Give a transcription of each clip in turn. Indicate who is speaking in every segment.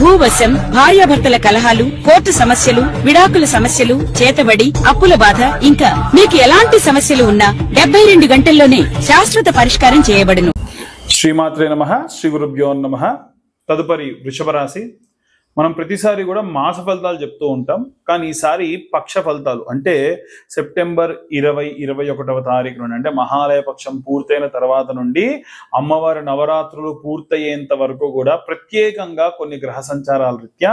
Speaker 1: భూవశం భార్యాభర్తల కలహాలు కోర్టు సమస్యలు విడాకుల సమస్యలు చేతబడి అప్పుల బాధ ఇంకా మీకు ఎలాంటి సమస్యలు ఉన్నా డెబ్బై రెండు గంటల్లోనే శాశ్వత పరిష్కారం చేయబడును.
Speaker 2: శ్రీమాత్రే నమ శ్రీ గురుభ్యో నమ. తదుపరి వృషభ రాశి మనం ప్రతిసారి కూడా మాస ఫలితాలు చెప్తూ ఉంటాం కానీ ఈసారి పక్ష ఫలితాలు. అంటే సెప్టెంబర్ ఇరవై ఇరవై ఒకటవ తారీఖు నుండి అంటే మహాలయ పక్షం పూర్తయిన తర్వాత నుండి అమ్మవారి నవరాత్రులు పూర్తయ్యేంత వరకు కూడా ప్రత్యేకంగా కొన్ని గ్రహ సంచారాల రీత్యా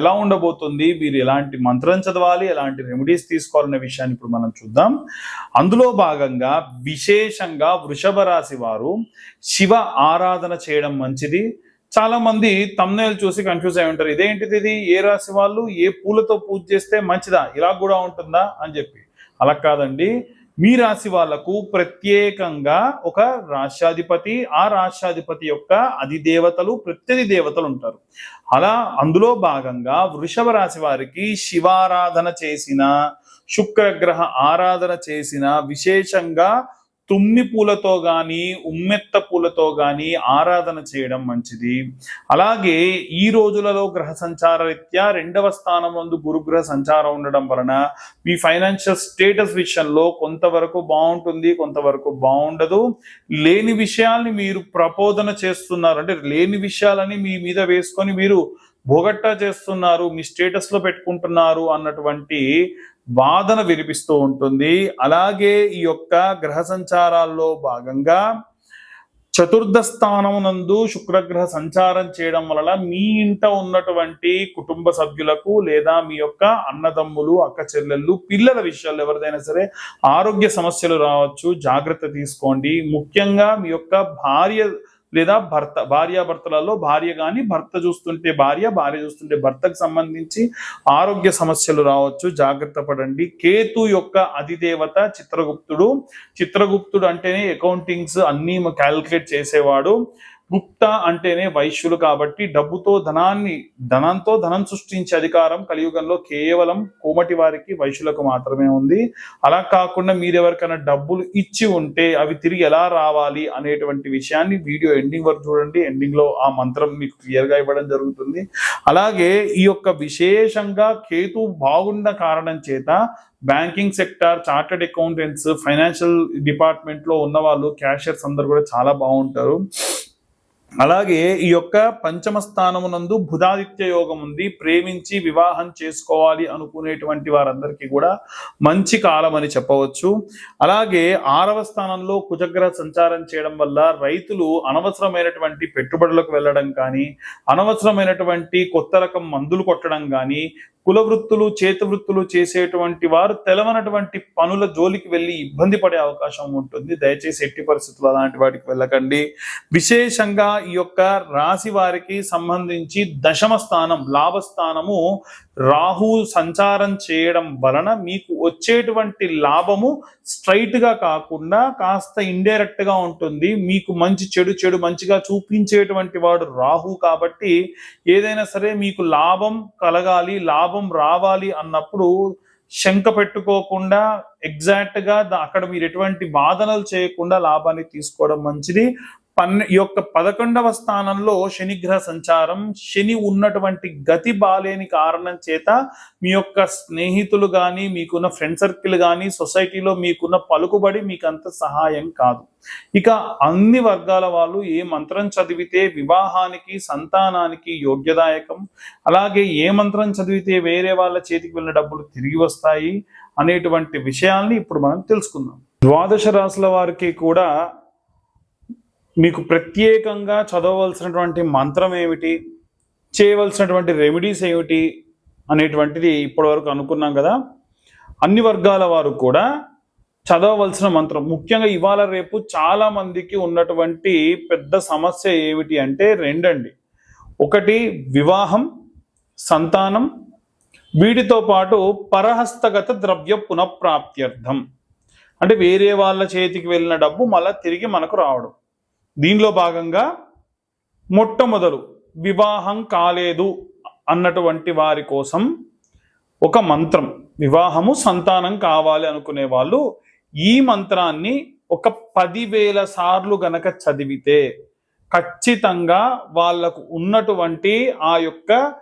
Speaker 2: ఎలా ఉండబోతుంది వీరు ఎలాంటి మంత్రం చదవాలి ఎలాంటి రెమెడీస్ తీసుకోవాలనే విషయాన్ని ఇప్పుడు మనం చూద్దాం. అందులో భాగంగా విశేషంగా వృషభ రాశి వారు శివ ఆరాధన చేయడం మంచిది చాలా మంది తమ్నేలు చూసి కన్ఫ్యూజ్ అయి ఉంటారు. ఇదేంటిది ఇది? ఏ రాశి వాళ్ళు? ఏ పూలతో పూజ చేస్తే మంచిదా? ఇలా కూడా ఉంటుందా? అని చెప్పి. అలా కాదండి. మీ రాశి వాళ్ళకు ప్రత్యేకంగా ఒక రాష్ట్రాధిపతి ఆ రాష్ట్రాధిపతి యొక్క అధిదేవతలు ప్రత్యధి దేవతలు ఉంటారు. అలా అందులో భాగంగా వృషభ రాశి వారికి శివారాధన చేసిన శుక్రగ్రహ ఆరాధన చేసిన విశేషంగా తుమ్మి పూలతో కానీ ఉమ్మెత్త పూలతో కానీ ఆరాధన చేయడం మంచిది. అలాగే ఈ రోజులలో గ్రహ సంచార రీత్యా రెండవ స్థానం ముందు గురుగ్రహ సంచారం ఉండడం వలన మీ ఫైనాన్షియల్ స్టేటస్ విషయంలో కొంతవరకు బాగుంటుంది కొంతవరకు బాగుండదు. లేని విషయాల్ని మీరు ప్రపోదన చేస్తున్నారు అంటే లేని విషయాలని మీ మీద వేసుకొని మీరు భోగట్టా చేస్తున్నారు మీ స్టేటస్లో పెట్టుకుంటున్నారు అన్నటువంటి వాదన వినిపిస్తూ ఉంటుంది. అలాగే ఈ యొక్క గ్రహ సంచారాల్లో భాగంగా చతుర్థ స్థానమునందు శుక్రగ్రహ సంచారం చేయడం వలన మీ ఇంట ఉన్నటువంటి కుటుంబ సభ్యులకు లేదా మీ యొక్క అన్నదమ్ములు అక్క చెల్లెళ్ళు పిల్లల విషయాల్లో ఎవరిదైనా సరే ఆరోగ్య సమస్యలు రావచ్చు. జాగ్రత్త తీసుకోండి. ముఖ్యంగా మీ యొక్క భార్య లేదా భర్త భార్యాభర్తలలో భార్య కానీ భర్త చూస్తుంటే భార్య భార్య చూస్తుంటే భర్తకు సంబంధించి ఆరోగ్య సమస్యలు రావచ్చు. జాగ్రత్త పడండి. కేతు యొక్క అధిదేవత చిత్రగుప్తుడు. చిత్రగుప్తుడు అంటేనే అకౌంటింగ్స్ అన్ని క్యాలిక్యులేట్ చేసేవాడు. క్లుప్త అంటేనే వైశ్యులు కాబట్టి డబ్బుతో ధనాన్ని ధనంతో ధనం సృష్టించే అధికారం కలియుగంలో కేవలం కోమటి వారికి వైశ్యులకు మాత్రమే ఉంది. అలా కాకుండా మీరు ఎవరికైనా డబ్బులు ఇచ్చి ఉంటే అవి తిరిగి ఎలా రావాలి అనేటువంటి విషయాన్ని వీడియో ఎండింగ్ వరకు చూడండి. ఎండింగ్లో ఆ మంత్రం మీకు క్లియర్గా ఇవ్వడం జరుగుతుంది. అలాగే ఈ యొక్క విశేషంగా కేతు బాగున్న కారణం చేత banking sector chartered accountants financial డిపార్ట్మెంట్లో ఉన్న వాళ్ళు క్యాషియర్స్ అందరు కూడా చాలా బాగుంటారు. అలాగే ఈ యొక్క పంచమ స్థానమునందు బుధాదిత్య యోగం ఉంది ప్రేమించి వివాహం చేసుకోవాలి అనుకునేటువంటి వారందరికీ కూడా మంచి కాలం అని చెప్పవచ్చు. అలాగే ఆరవ స్థానంలో కుజగ్రహ సంచారం చేయడం వల్ల రైతులు అనవసరమైనటువంటి పెట్టుబడులకు వెళ్ళడం కానీ అనవసరమైనటువంటి కొత్త రకం మందులు కొట్టడం కానీ కుల వృత్తులు చేతి వృత్తులు చేసేటువంటి వారు తెలవనటువంటి పనుల జోలికి వెళ్ళి ఇబ్బంది పడే అవకాశం ఉంటుంది. దయచేసి ఎట్టి పరిస్థితులు అలాంటి వాటికి వెళ్ళకండి. విశేషంగా ఈ యొక్క రాశి వారికి సంబంధించి దశమ స్థానం లాభస్థానము రాహు సంచారం చేయడం వలన మీకు వచ్చేటువంటి లాభము స్ట్రైట్గా కాకుండా కాస్త ఇండైరెక్ట్గా ఉంటుంది. మీకు మంచి చెడు చెడు మంచిగా చూపించేటువంటి వాడు రాహు కాబట్టి ఏదైనా సరే మీకు లాభం కలగాలి లాభం రావాలి అన్నప్పుడు శంక పెట్టుకోకుండా ఎగ్జాక్ట్గా అక్కడ మీరు ఎటువంటి వాదనలు చేయకుండా లాభాన్ని తీసుకోవడం మంచిది. పన్నె ఈ యొక్క పదకొండవ స్థానంలో శనిగ్రహ సంచారం శని ఉన్నటువంటి గతి బాలేని కారణం చేత మీ యొక్క స్నేహితులు కానీ మీకున్న ఫ్రెండ్ సర్కిల్ కానీ సొసైటీలో మీకున్న పలుకుబడి మీకు అంత సహాయం కాదు. ఇక అన్ని వర్గాల వాళ్ళు ఏ మంత్రం చదివితే వివాహానికి సంతానానికి యోగ్యదాయకం అలాగే ఏ మంత్రం చదివితే వేరే వాళ్ళ చేతికి వెళ్ళిన డబ్బులు తిరిగి వస్తాయి అనేటువంటి విషయాల్ని ఇప్పుడు మనం తెలుసుకుందాం. ద్వాదశ రాశుల వారికి కూడా మీకు ప్రత్యేకంగా చదవవలసినటువంటి మంత్రం ఏమిటి? చేయవలసినటువంటి రెమెడీస్ ఏమిటి? అనేటువంటిది ఇప్పటివరకు అనుకున్నాం కదా. అన్ని వర్గాల వారు కూడా చదవవలసిన మంత్రం. ముఖ్యంగా ఇవాళ రేపు చాలా మందికి ఉన్నటువంటి పెద్ద సమస్య ఏమిటి అంటే రెండండి. ఒకటి వివాహం సంతానం వీటితో పాటు పరహస్తగత ద్రవ్య పునఃప్రాప్త్యర్థం. అంటే వేరే వాళ్ళ చేతికి వెళ్ళిన డబ్బు మళ్ళీ తిరిగి మనకు రావడం. దీనిలో భాగంగా మొట్టమొదలు వివాహం కాలేదు అన్నటువంటి వారి కోసం ఒక మంత్రం వివాహము సంతానం కావాలి అనుకునే వాళ్ళు ఈ మంత్రాన్ని ఒక పదివేల సార్లు గనక చదివితే ఖచ్చితంగా వాళ్ళకు ఉన్నటువంటి ఆ యొక్క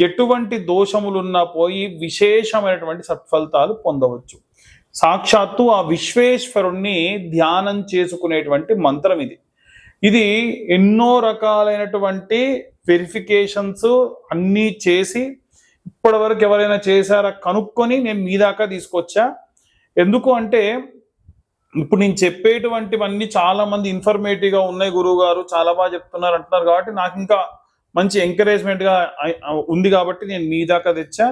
Speaker 2: ఎటువంటి దోషములున్నా పోయి విశేషమైనటువంటి సత్ఫలితాలు పొందవచ్చు. సాక్షాత్తు ఆ విశ్వేశ్వరుణ్ణి ధ్యానం చేసుకునేటువంటి మంత్రం ఇది. ఇది ఎన్నో రకాలైనటువంటి వెరిఫికేషన్స్ అన్నీ చేసి ఇప్పటి వరకు ఎవరైనా చేశారా కనుక్కొని నేను మీ దాకా తీసుకొచ్చా? ఎందుకు అంటే ఇప్పుడు నేను చెప్పేటువంటివన్నీ చాలా మంది ఇన్ఫర్మేటివ్ ఉన్నాయి గురువు గారు చాలా బాగా చెప్తున్నారు అంటున్నారు కాబట్టి నాకు ఇంకా మంచి ఎంకరేజ్మెంట్గా ఉంది కాబట్టి నేను మీ దాకా తెచ్చా.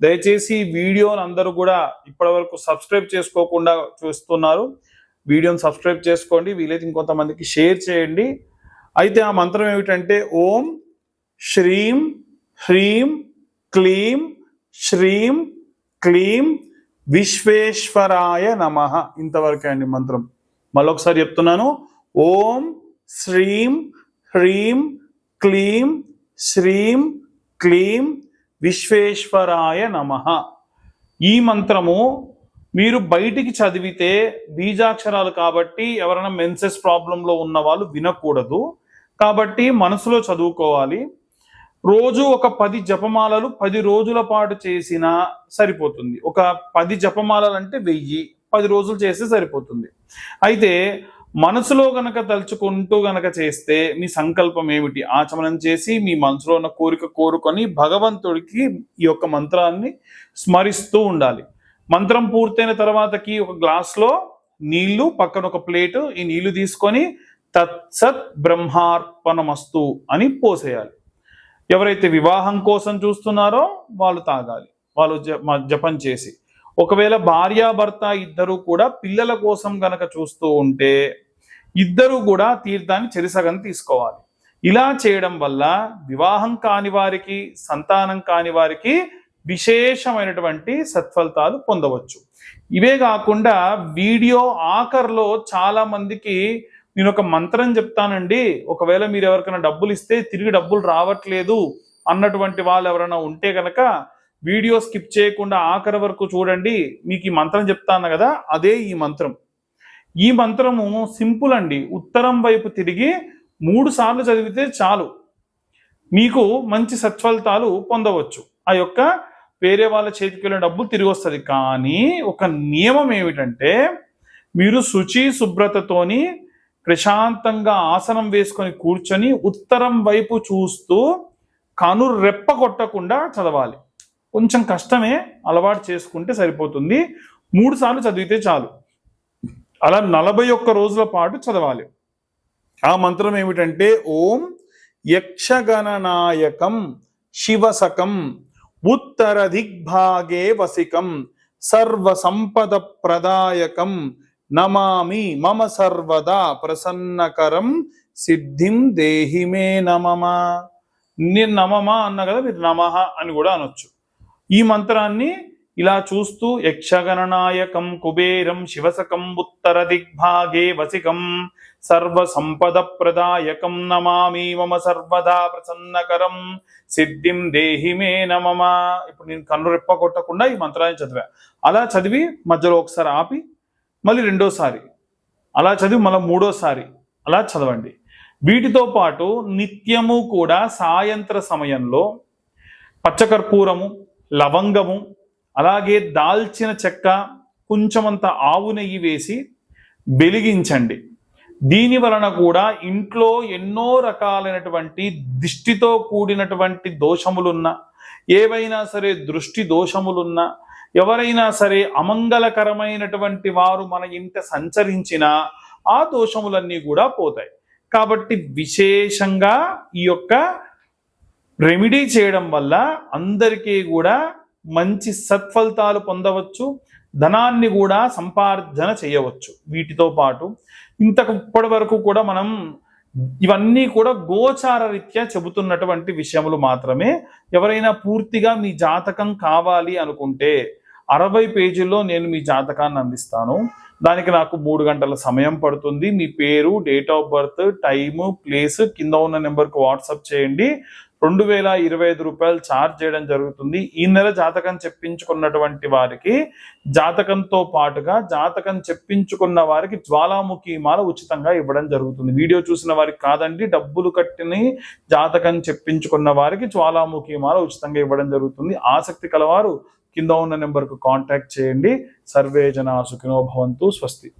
Speaker 2: దయచేసి ఈ వీడియోని అందరూ కూడా ఇప్పటివరకు సబ్స్క్రైబ్ చేసుకోకుండా చూస్తున్నారు. వీడియోని సబ్స్క్రైబ్ చేసుకోండి వీలైతే ఇంకొంతమందికి షేర్ చేయండి. అయితే ఆ మంత్రం ఏమిటంటే ఓం శ్రీం హ్రీం క్లీం శ్రీం క్లీం విశ్వేశ్వరాయ నమ. ఇంతవరకే అండి మంత్రం. మళ్ళొకసారి చెప్తున్నాను ఓం శ్రీం హ్రీం క్లీం శ్రీం క్లీం విశ్వేశ్వరాయ నమ. ఈ మంత్రము మీరు బయటికి చదివితే బీజాక్షరాలు కాబట్టి ఎవరైనా మెన్సెస్ ప్రాబ్లంలో ఉన్న వాళ్ళు వినకూడదు. కాబట్టి మనసులో చదువుకోవాలి. రోజు ఒక పది జపమాలలు పది రోజుల పాటు చేసినా సరిపోతుంది. ఒక పది జపమాలలు అంటే వెయ్యి పది రోజులు చేస్తే సరిపోతుంది. అయితే మనసులో గనక తలుచుకుంటూ గనక చేస్తే మీ సంకల్పం ఏమిటి? ఆచమనం చేసి మీ మనసులో ఉన్న కోరిక కోరుకొని భగవంతుడికి ఈ యొక్క మంత్రాన్ని స్మరిస్తూ ఉండాలి. మంత్రం పూర్తయిన తర్వాతకి ఒక గ్లాస్లో నీళ్ళు పక్కన ఒక ప్లేటు ఈ నీళ్ళు తీసుకొని తత్సత్ బ్రహ్మార్పణమస్తు అని పోసేయాలి. ఎవరైతే వివాహం కోసం చూస్తున్నారో వాళ్ళు తాగాలి. వాళ్ళు జ- మ- జపం చేసి. ఒకవేళ భార్యాభర్త ఇద్దరు కూడా పిల్లల కోసం గనక చూస్తూ ఉంటే ఇద్దరు కూడా తీర్థాన్ని చెరిసగం తీసుకోవాలి. ఇలా చేయడం వల్ల వివాహం కాని వారికి సంతానం కాని వారికి విశేషమైనటువంటి సత్ఫలితాలు పొందవచ్చు. ఇవే కాకుండా వీడియో ఆఖర్లో చాలా మందికి నేను ఒక మంత్రం చెప్తానండి. ఒకవేళ మీరు ఎవరికైనా డబ్బులు ఇస్తే తిరిగి డబ్బులు రావట్లేదు అన్నటువంటి వాళ్ళు ఎవరైనా ఉంటే కనుక వీడియో స్కిప్ చేయకుండా ఆఖరి వరకు చూడండి. మీకు ఈ మంత్రం చెప్తాను కదా అదే ఈ మంత్రం. ఈ మంత్రము సింపుల్ అండి. ఉత్తరం వైపు తిరిగి మూడు సార్లు చదివితే చాలు. మీకు మంచి సత్ఫలితాలు పొందవచ్చు. ఆ యొక్క వేరే వాళ్ళ చేతికి వెళ్ళిన డబ్బులు తిరిగి వస్తుంది. కానీ ఒక నియమం ఏమిటంటే మీరు శుచి శుభ్రతతోని ప్రశాంతంగా ఆసనం వేసుకొని కూర్చొని ఉత్తరం వైపు చూస్తూ కను రెప్ప కొట్టకుండా చదవాలి. కొంచెం కష్టమే అలవాటు చేసుకుంటే సరిపోతుంది. మూడు సార్లు చదివితే చాలు. అలా నలభై ఒక్క రోజుల పాటు చదవాలి. ఆ మంత్రం ఏమిటంటే ఓం యక్షగణనాయకం శివసకం ఉత్తర దిగ్భాగే వసికం సర్వ సంపద ప్రదాయకం నమామి మమ సర్వదా ప్రసన్నకరం సిద్ధిం దేహిమే నమమా నేను నమమా అన్న కదా మీరు నమహ అని కూడా అనొచ్చు. ఈ మంత్రాన్ని ఇలా చూస్తూ యక్షగణనాయకం కుబేరం శివసకం ఉత్తర దిగ్భాగే వసికం సర్వ సంపద ప్రదాయకం నమామి మమ సర్వదా ప్రసన్నకరం సిద్ధిం దేహి మే నమమా ఇప్పుడు నేను కన్ను రెప్ప కొట్టకుండా ఈ మంత్రాన్ని చదివా. అలా చదివి మధ్యలో ఒకసారి ఆపి మళ్ళీ రెండోసారి. అలా చదివి మళ్ళీ మూడోసారి. అలా చదవండి. వీటితో పాటు నిత్యము కూడా సాయంత్ర సమయంలో పచ్చకర్పూరము లవంగము అలాగే దాల్చిన చెక్క కొంచెమంత ఆవు నెయ్యి వేసి వెలిగించండి. దీని వలన కూడా ఇంట్లో ఎన్నో రకాలైనటువంటి దిష్టితో కూడినటువంటి దోషములున్నా ఏవైనా సరే దృష్టి దోషములున్నా ఎవరైనా సరే అమంగళకరమైనటువంటి వారు మన ఇంట సంచరించినా ఆ దోషములన్నీ కూడా పోతాయి. కాబట్టి విశేషంగా ఈ యొక్క రెమెడీ చేయడం వల్ల అందరికీ కూడా మంచి సత్ఫలితాలు పొందవచ్చు ధనాన్ని కూడా సంపార్జన చేయవచ్చు. వీటితో పాటు ఇంతకు ఇప్పటి వరకు కూడా మనం ఇవన్నీ కూడా గోచార రీత్యా చెబుతున్నటువంటి విషయములు మాత్రమే. ఎవరైనా పూర్తిగా మీ జాతకం కావాలి అనుకుంటే అరవై పేజీల్లో నేను మీ జాతకాన్ని అందిస్తాను. దానికి నాకు మూడు గంటల సమయం పడుతుంది. మీ పేరు date of birth time place కింద ఉన్న నెంబర్కి వాట్సాప్ చేయండి. రెండు వేల ఇరవై ఐదు రూపాయలు ఛార్జ్ చేయడం జరుగుతుంది. ఈ నెల జాతకం చెప్పించుకున్నటువంటి వారికి జాతకంతో పాటుగా జాతకం చెప్పించుకున్న వారికి జ్వాలాముఖి మాల ఉచితంగా ఇవ్వడం జరుగుతుంది. వీడియో చూసిన వారికి కాదండి డబ్బులు కట్టిని జాతకం చెప్పించుకున్న వారికి జ్వాలాముఖి మాల ఉచితంగా ఇవ్వడం జరుగుతుంది. ఆసక్తి కలవారు కింద ఉన్న నెంబర్కు కాంటాక్ట్ చేయండి. సర్వే జనా సుఖినో భవంతు స్వస్తి.